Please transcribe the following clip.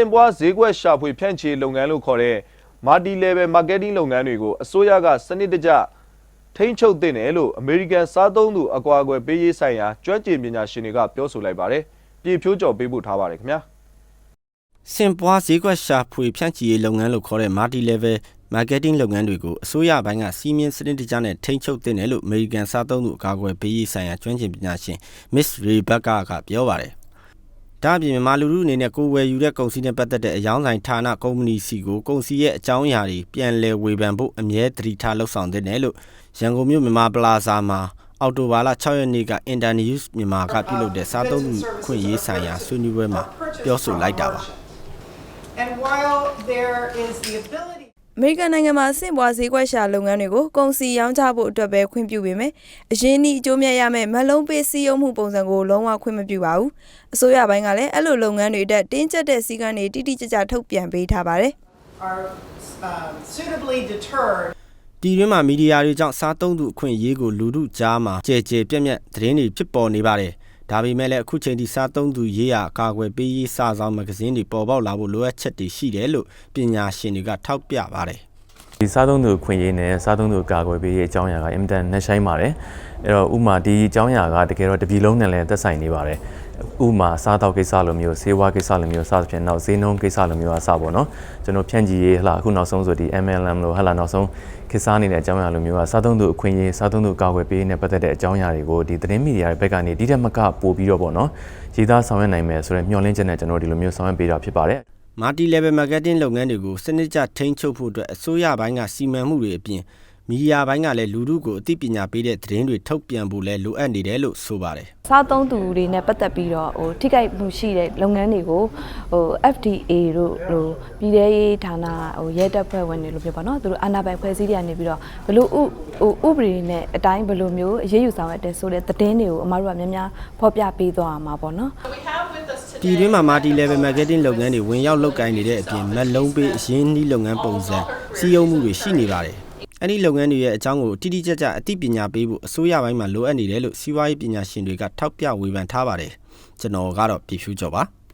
င်ပွားဈေးကွက်ရှာဖွေဖြန့်ချီလုပ်ငန်းလို့ခေါ်တဲ့ multi level marketing လုပ်ငန်းတွေကိုအစိုးရကစနစ်တကျထိန်းချုပ်သင့်တယ်လို့ American စားသုံးသူအကွာအကွယ်ပေးရေးဆိုင်ရာကျွမ်းကျင်ပညာရှင်တွေကပြောဆိုလိုက်ပါတယ်။ပြည်ဖြိုးကျော်ပေးပို့ထားပါတယ်ခင်ဗျာ။စင်ပွားဈေးကွက်ရှာဖွေဖြန့်ချီရေးလုပ်ငန်းလို့ခေါ်တဲ့ multi level marketing လုပ်ငန်းတွေကိုအစိုးရဘိုင်းကစီးမြင်စနစ်တကျနဲ့ထိန်းချုပ်တင်တယ်လို့ American စားသုံးသူအကာအကွယ်ပေးရေးဆိုင်ရာကျွမ်းကျင်ပညာရှင် Miss Rebecca ကပြောပါတယ်။ ဒါ့အပြင်မြန်မာလူထုအနေနဲ့ကိုယ်ဝယ်ယူတဲ့ကုန်စည်နဲ့ပတ်သက်တဲ့အယောင်းဆိုင်ဌာနကုမ္ပဏီစီကိုကုန်စည်ရဲ့အကြောင်းအရာတွေပြန်လည်ဝေဖန်ဖို့အမြဲတတိထားလှုပ်ဆောင်တင်တယ်လို့ရန်ကုန်မြို့မြန်မာပလာဇာမှာအော်တိုဘာလ6ရက်နေ့က Internews မြန်မာကပြုလုပ်တဲ့စားသုံးသူခွင့်ရေးဆိုင်ရာဆွေးနွေးပွဲမှာပြောဆိုလိုက်တာပါ။ And while there is the ability အမေရိကန်နိုင်ငံမှာစင့်ပွားဈေးကွက်ရှာလုပ်ငန်းတွေကိုကုန်စည်ရောင်းချဖို့အတွက်ပဲခွင့်ပြုပေမယ်။အရင်းနှီးအကျိုးမြတ်ရမယ့်မက်လုံးပေးစီးရုံမှုပုံစံကိုလုံးဝခွင့်မပြုပါဘူး။အစိုးရပိုင်းကလည်းအဲ့လိုလုပ်ငန်းတွေအတွက်တင်းကျပ်တဲ့စည်းကမ်းတွေတိတိကျကျထုတ်ပြန်ပေးထားပါတယ်။ are um, suitably deterred ဒီတွင်မှာမီဒီယာတွေကြောင့်စားသုံးသူအခွင့်အရေးကိုလူထုကြားမှာကြဲကြဲပြက်ပြက်သတင်းတွေဖြစ်ပေါ်နေပါတယ်။ ဒါပေမဲ့လည်းအခုချိန်ထိစားသုံးသူရေးရာအကာအကွယ်ပေးရေးစာဆောင်မဂ္ဂဇင်းတွေပေါ်ပေါက်လာဖို့လိုအပ်ချက်တွေရှိတယ်လို့ပညာရှင်တွေကထောက်ပြပါတယ်။ဒီစားသုံးသူခွင့်ရေးနဲ့စားသုံးသူကာကွယ်ပေးရေးအကြောင်းအရာကအင်မတန်နှက်ဆိုင်ပါတယ်အဲ့တော့ဥမာဒီအကြောင်းအရာကတကယ်တော့တပြည်လုံးနဲ့လည်းသက်ဆိုင်နေပါတယ် ဥမာစားတောက်ကိစ္စလိုမျိုးဆေးဝါးကိစ္စလိုမျိုးစသဖြင့်နောက်ဈေးနှုန်းကိစ္စလိုမျိုးအစပေါ့နော်ကျွန်တော်ဖြန့်ကြည့်ရေးဟလာအခုနောက်ဆုံးဆိုဒီ MLM လို့ဟလာနောက်ဆုံးခေတ်စားနေတဲ့အကြောင်းအရာလိုမျိုးကစားသုံးသူအခွင့်အရေးစားသုံးသူကာကွယ်ပေးရေးနဲ့ပတ်သက်တဲ့အကြောင်းအရာတွေကိုဒီသတင်းမီဒီယာတွေဘက်ကနေဒီတက်မကပို့ပြီးတော့ပေါ့နော်ရေးသားဆောင်ရွက်နိုင်မယ်ဆိုတော့မျှော်လင့်ချက်နဲ့ကျွန်တော်ဒီလိုမျိုးဆောင်ရွက်ပေးတာဖြစ်ပါတယ် multi level marketing လုပ်ငန်းတွေကိုစနစ်ကျထိန်းချုပ်ဖို့အတွက်အစိုးရဘိုင်းကစီမံမှုတွေအပြင် မီဒီယာဘိုင်းကလည်းလူထုကိုအသိပညာပေးတဲ့သတင်းတွေထုတ်ပြန်ဖို့လည်းလိုအပ်နေတယ်လို့ဆိုပါတယ်စားသုံးသူတွေနဲ့ပတ်သက်ပြီးတော့ဟိုထိခိုက်မှုရှိတဲ့လုပ်ငန်းတွေကိုဟို FDA တို့ဟိုပြည်ထရေးဌာနဟိုရဲတပ်ဖွဲ့ဝင်တွေလို့ပြောပါတော့သူတို့အာဏာပိုင်ဖွဲ့စည်းတွေကနေပြီးတော့ဘလို့ဥဟိုဥပဒေနဲ့အတိုင်းဘလို့မျိုးအရေးယူဆောင်ရတဲ့ဆိုတဲ့သတင်းတွေကိုအမတို့ကများများဖော်ပြပေးသွားရမှာပေါ့နော်ပြည်တွင်းမှာ multi level marketing လုပ်ငန်းတွေဝင်ရောက်လုပ်ကိုင်နေတဲ့အပြင်မက်လုံးပေးအရင်းနှီးလုပ်ငန်းပုံစံစီးရုံမှုတွေရှိနေပါတယ်။ အဲ့ဒီလုပ်ငန်းတွေရဲ့အကြောင်းကိုတိတိကျကျအသိပညာပေးဖို့အစိုးရဘိုင်းမှာလိုအပ်နေတယ်လို့စီးပွားရေးပညာရှင်တွေကထောက်ပြဝေဖန်ထားပါတယ်။ကျွန်တော်ကတော့ပြည်ဖြူကျော်ပါ။